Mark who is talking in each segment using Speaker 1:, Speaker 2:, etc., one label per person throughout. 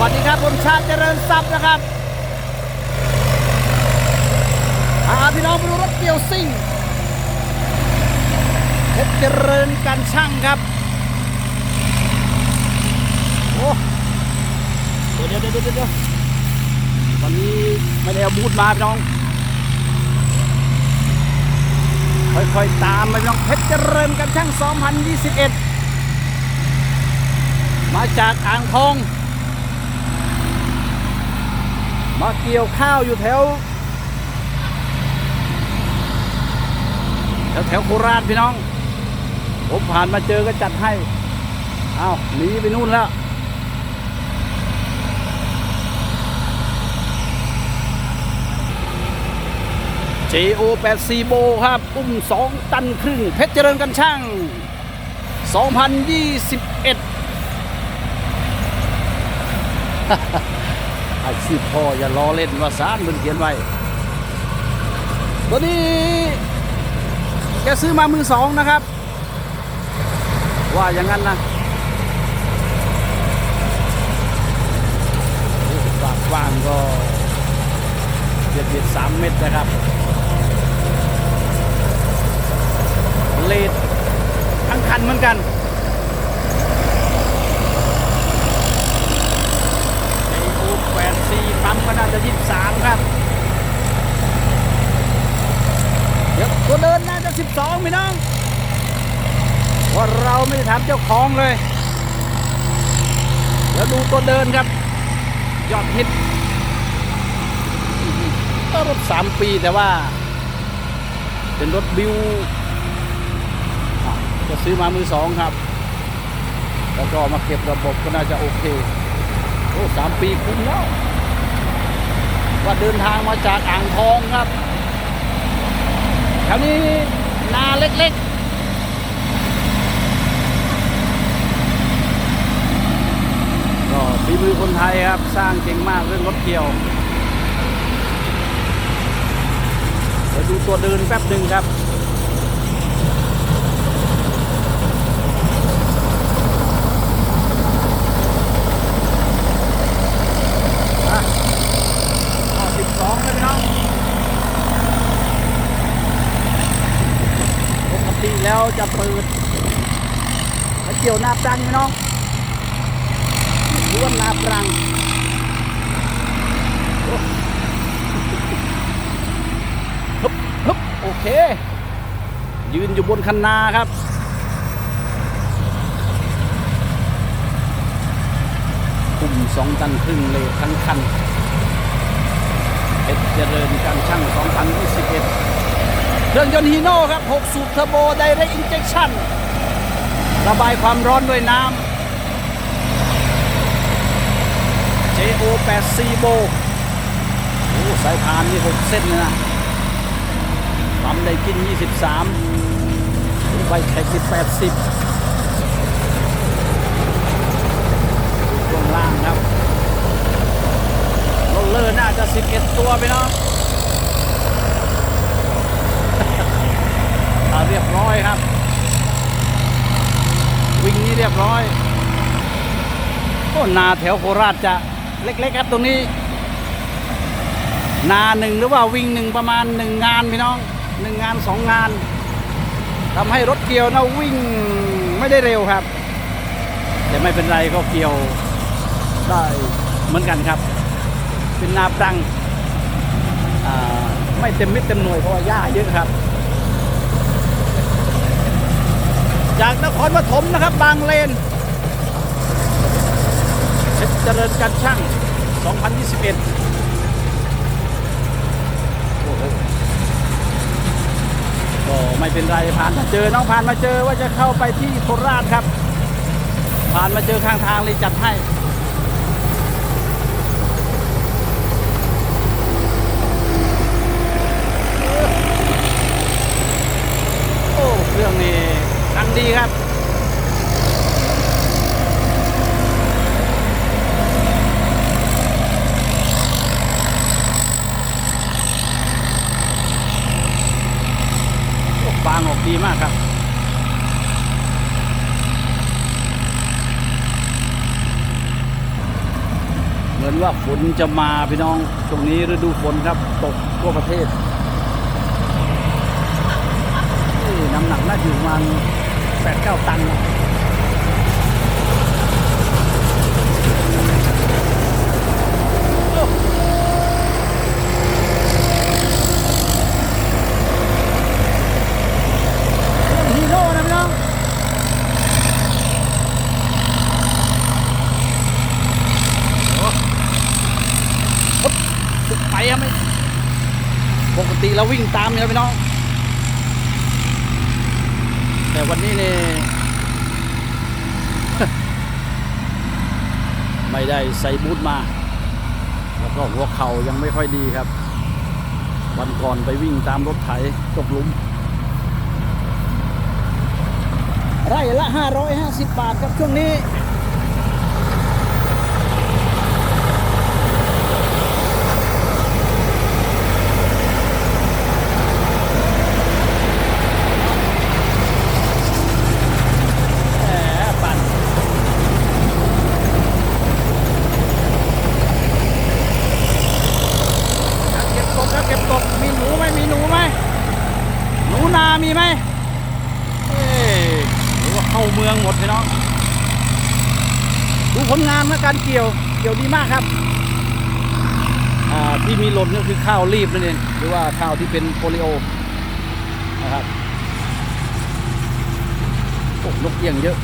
Speaker 1: วัสดีครับผมชาติเจริญทรัพย์นะครับอาพี่น้องไปดูรถเกี่ยวซิ่งเพชรเจริญการช่างครับโอ้เดี๋ยวเดี๋ยวเดี๋ยวเดี๋ยวตอนนี้ไม่ได้เอาบูดมาพี่น้อง ค่อยๆตามไปพี่น้องเพชรเจริญการช่าง 2021 มาจากอ่างทอง มาเกี่ยวข้าวอยู่แถว แถวแถวโคราชพี่น้อง ผมผ่านมาเจอก็จัดให้อ้าวหนีไปนู่นแล้ว JO 8 4โบครับ อุ้ม2ตันครึ่ง เพชรเจริญกันช่าง 2021 อาชีพพ่ออย่าล้อเล่นว่าสารมันเขียนไว้ตัวนี้แกซื้อมามือสองนะครับ ว่าอย่างนั้นนะปากว้างก็เบียดเบียดสามเมตรนะครับ เลดทั้งคันเหมือนกัน ไอ้อูแปดสี่ปั๊มก็น่าจะยี่สิบสามครับเดี๋ยวตัวเดินน่าจะสิบสองพี่น้องเพราะเราไม่ได้ถามเจ้าของเลย เดี๋ยวดูตัวเดินครับ ยอดฮิตก็รถสามปีแต่ว่า เป็นรถบิวจะซื้อมามือสองครับ แล้วก็มาเก็บระบบก็น่าจะโอเค อ้สามปีคุ้มแล้วว่าเดินทางมาจากอ่างทองครับแถวนี้นาเล็กๆก็ฝีมือคนไทยครับสร้างเก่งมากเรื่องรถเกี่ยวเดี๋ยวดูตัวเดินแป๊บหนึ่งครับ อะเอาสิบสองเลยพี่น้อง ปกติ แล้วจะเปิดเกี่ยวหน้าปรังพี่น้องล้วนหน้าปรังฮึบฮึบโอเค ยืนอยู่บนคันนาครับกลุ่มสองตันครึ่งเลยทั้งคันเพชรเจริญการช่าง2021เค รื่องยนต์ฮีโน่ครับ 6 สูบเทอร์โบไดเรกอินเจคชั่น ระบายความร้อนด้วยน้ำ JO 8 c โบโอ้สายพานนี่6เส้นเลยนะปั๊มได้กิน 23ไฟแท็กที่80ช่วงล่างครับโรลเลอร์น่าจะ 11 ตัวไปเนาะ อ่า เรียบร้อยครับ วิ่งนี้เรียบร้อยก็นาแถวโคราชจะเล็กๆครับตรงนี้ นาหนึ่งหรือว่าวิ่งหนึ่งประมาณหนึ่งงานพี่น้องหนึ่งงานสองงานทำให้รถเกี่ยวนะวิ่งไม่ได้เร็วครับ แต่ไม่เป็นไรก็เกี่ยวได้เหมือนกันครับ เป็นนาปรังไม่เต็มมิดเต็มหน่วยเพราะว่าหญ้าเยอะครับ จากนครปฐมนะครับบางเลนเพชรเจริญการช่าง 2021โอ้โหก็ไม่เป็นไรผ่านมาเจอน้องผ่านมาเจอว่าจะเข้าไปที่โคราชครับ ผ่านมาเจอข้างทางเลยจัดให้ โอ้ เครื่องนี้ ดังดีครับโอ้ฟางออกดีมากครับเหมือนว่าฝนจะมาพี่น้องช่วงนี้ฤดูฝนครับ ตกทั่วประเทศนี่น้ำหนักน่าอยู่ประมาณ แปดเก้าตันนะโอ้ฮีโร่นะพี่น้องสุดไปครับไม่ปกติเราวิ่งตามนี่นะพี่น้อง แต่วันนี้เนี่ยไม่ได้ใส่บูทมา แล้วก็หัวเข่ายังไม่ค่อยดีครับ วันก่อนไปวิ่งตามรถไถตกลุม ไร่ละ 550 บาทครับช่วงนี้ แหมปั่นครับเก็บตกครับเก็บตก มีหนูไหมมีหนูไหม หนูนามีไหมเอ้ยหรือว่าเข้าเมืองหมดพี่น้อง ดูผลงานนะ การเกี่ยว เกี่ยวดีมากครับอ่าที่มีล่นก็คือข้าวรีบนั่นเองหรือว่าข้าวที่เป็นโปลิโอนะครับโอ้นกเอี้ยงเยอะ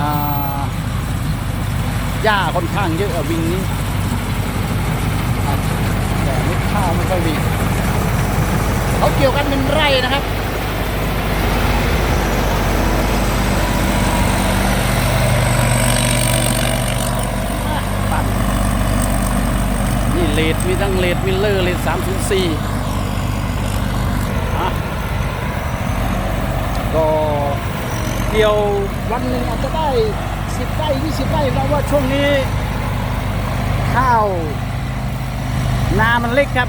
Speaker 1: อ่าหญ้าค่อนข้างเยอะอะวิงนี้แต่เม็ดข้าวไม่ค่อยมีเขาเกี่ยวกันเป็นไร่นะครับ อะปั่น นี่เลดมีทั้งเลดมิลเลอร์เลดสามศูนย์สี่อะก็เกี่ยววันหนึ่งอาจจะได้สิบไร่ยี่สิบไร่เพราะว่าช่วงนี้ ข้าว นามันเล็กครับ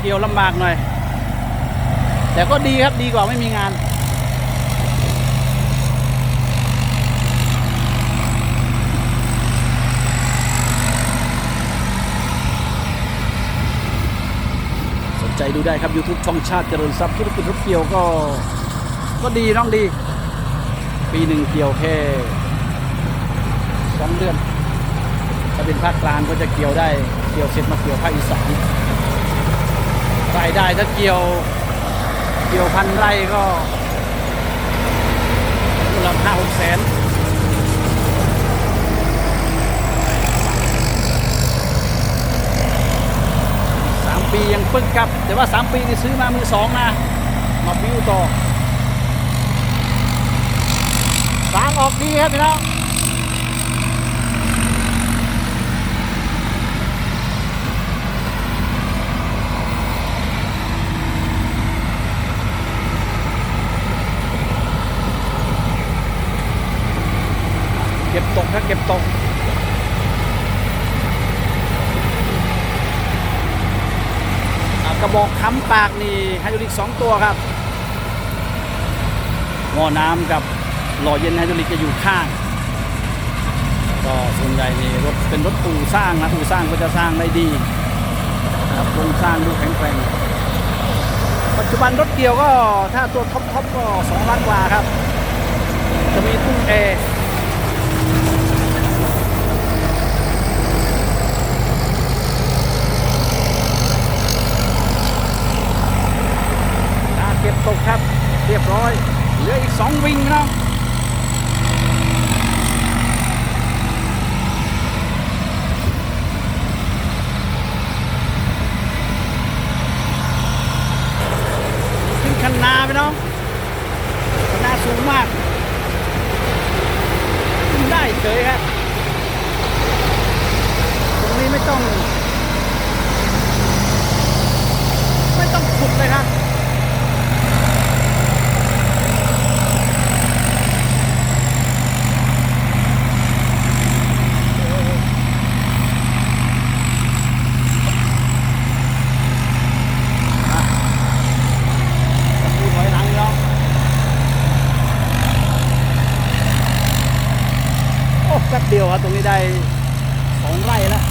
Speaker 1: เกี่ยวลำบากหน่อย แต่ก็ดีครับดีกว่าไม่มีงาน ใจดูได้ครับ YouTube ช่องชาติเจริญทรัพย์ธุรกิจรถเกี่ยวก็ ก็ดีน้องดี ปีหนึ่งเกี่ยวแค่สองเดือน ถ้าเป็นภาคกลางก็จะเกี่ยวได้ เกี่ยวเสร็จมาเกี่ยวภาคอีสานรายได้ถ้าเกี่ยว เกี่ยวพันไร่ก็มูลค่าหกแสนสาม ปึกครับ แต่ว่าสามปีนี่ซื้อมามือสองนะ มาบิวต่อสางออกดีครับพี่น้องเก็บตกครับเก็บตก อะ กระบอกค้ำปากนี่ไฮดรอลิกสองตัวครับหม้อน้ำกับหล่อเย็นไฮดรอลิกจะอยู่ข้าง ก็ส่วนใหญ่นี่รถเป็นรถอู่สร้างนะอู่สร้างก็จะสร้างได้ดีนะครับโครงสร้างดูแข็งแกร่งปัจจุบันรถเกี่ยวก็ถ้าตัวท็อปท็อปก็สองล้านกว่าครับ จะมีตู้แอร์ อ่าเก็บ ตกครับ เรียบร้อย เหลืออีกสองวิ่งนะขึ้นคันนาไปเน้องคันนาสูงมาก ขึ้นได้เฉยครับ ตรงนี้ไม่ต้อง ไม่ต้องขุดเลยครับ พูดถอยหลังอีกแล้วโอ้แป๊บเดียวครับ ตรงนี้ได้สองไร่แล้ว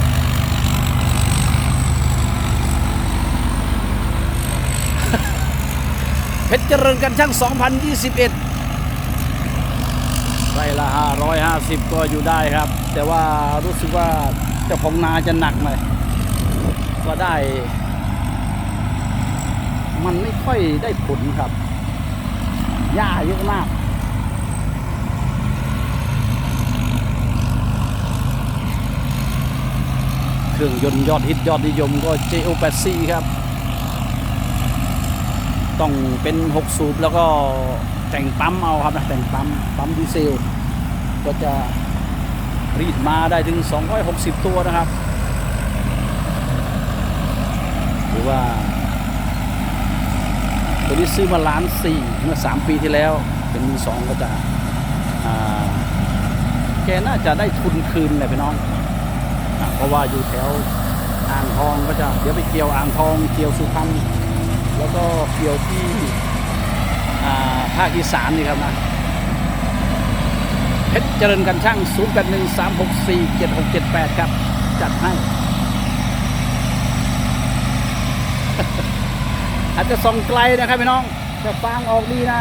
Speaker 1: เพชรเจริญกันช่าง 2021ไร่ละ 550 ก็อยู่ได้ครับ แต่ว่ารู้สึกว่าเจ้าของนาจะหนักหน่อยก็ได้ มันไม่ค่อยได้ผลครับ หญ้าเยอะมาก เครื่องยนต์ยอดฮิตยอดนิยมก็ JO80 ครับ ต้องเป็น 6 สูบแล้วก็แต่งปั๊มเอาครับนะแต่งปั๊มปั๊มดีเซล ก็จะรีดมาได้ถึง 260 ตัวนะครับ หรือว่าตัวนี้ซื้อมาล้านสี่เมื่อ 3 ปีที่แล้ว เป็นมือสองก็จะแกน่าจะได้ทุนคืนเลยพี่น้อง เพราะว่าอยู่แถวอ่างทองก็จะเดี๋ยวไปเกี่ยวอ่างทองเกี่ยวสุพรรณแล้วก็เกี่ยวที่ภาคอีสานนี่ครับนะเพชรเจริญกันช่าง0 8 1 3 6 4 7 6 7 8ครับ จัดให้ อาจจะส่องไกลนะครับพี่น้องแต่ฟางออกดีนะ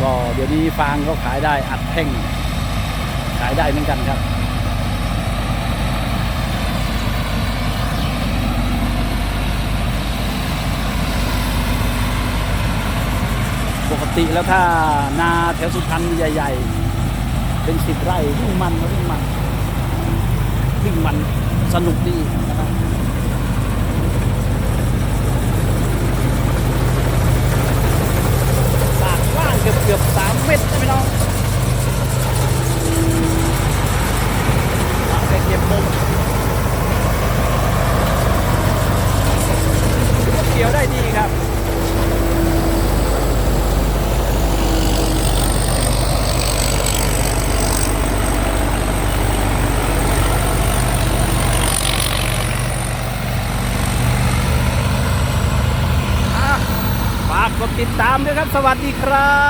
Speaker 1: ก็เดี๋ยวนี้ฟางก็ขายได้อัดแท่ง ขายได้เหมือนกันครับ ติแล้วถ้านาแถวสุพรรณใหญ่ ๆ เป็นสิบไร่วิ่งมันก็วิ่งมันวิ่งมันสนุกดีนะครับปากกว้างเกือบเกือบสามเมตรนะพี่น้องปากแต่เก็บมุมถือว่าเกี่ยวได้ดีครับ นะครับ สวัสดีครับ